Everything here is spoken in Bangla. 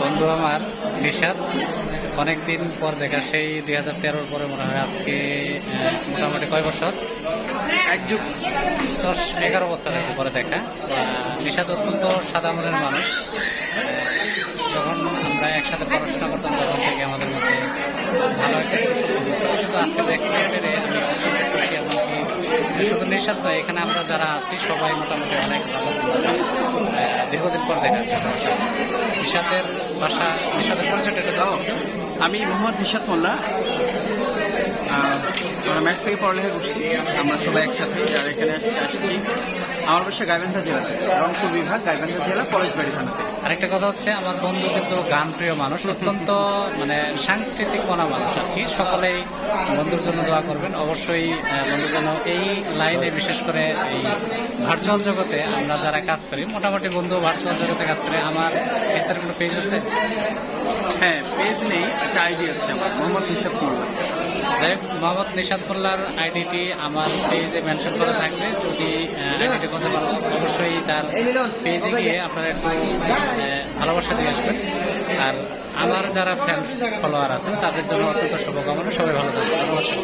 বন্ধু আমার নিশাদ অনেকদিন পর দেখা সেই দুই হাজার তেরোর পরে মনে হয় আজকে মোটামুটি কয় বছর? এক যুগ। দশ এগারো বছরের পরে দেখা। নিশাদ অত্যন্ত সাদা মনের মানুষ। যখন আমরা একসাথে পড়াশোনা করতাম তখন থেকে আমাদের মধ্যে ভালো একটা কিন্তু আজকে দেখতে পেরে আমি অত্যন্ত খুশি এমনকি শুধু নিশাদ নয় এখানে আমরা যারা আছি সবাই মোটামুটি অনেক ভালো। দীর্ঘদিন পর দেখা নিশাদের বাসা নিশাদের পরিচয়টা একটু দাও। আমি মোহাম্মদ নিশাদ মোল্লা। আমরা ম্যাচ থেকে পড়ালেখা করছি। আমরা সবাই একসাথে যারা এখানে আসছি। আমার বাসা গাইবান্ধা জেলাতে রংপুর বিভাগ, গাইবান্ধা জেলা কলেজ বাড়ি থানাতে আরেকটা কথা হচ্ছে আমার বন্ধু কিন্তু গান প্রিয় মানুষ অত্যন্ত মানে সাংস্কৃতিক মনা মানুষ আর কি। সকলেই বন্ধুর জন্য দোয়া করবেন। অবশ্যই বন্ধুর জন্য এই লাইনে বিশেষ করে এই ভার্চুয়াল জগতে আমরা যারা কাজ করি মোটামুটি বন্ধু ভার্চুয়াল জগতে কাজ করে আমার এটার কোনো পেজ আছে? হ্যাঁ পেজ নেই একটা আইডি আছে আমার মোহাম্মদ নিশাদ মোল্লা। মোহাম্মদ নিশাদ মোল্লার আইডিটি আমার পেজে মেনশন করা থাকবে। যদি ভালো অবশ্যই তার পেজে গিয়ে আপনারা একটু আহ, ভালোবাসা দিয়ে আসবেন। আর আমার যারা ফ্যান ফলোয়ার আছেন তাদের জন্য অত্যন্ত শুভকামনা। সবাই ভালো থাকবে নমস্কার।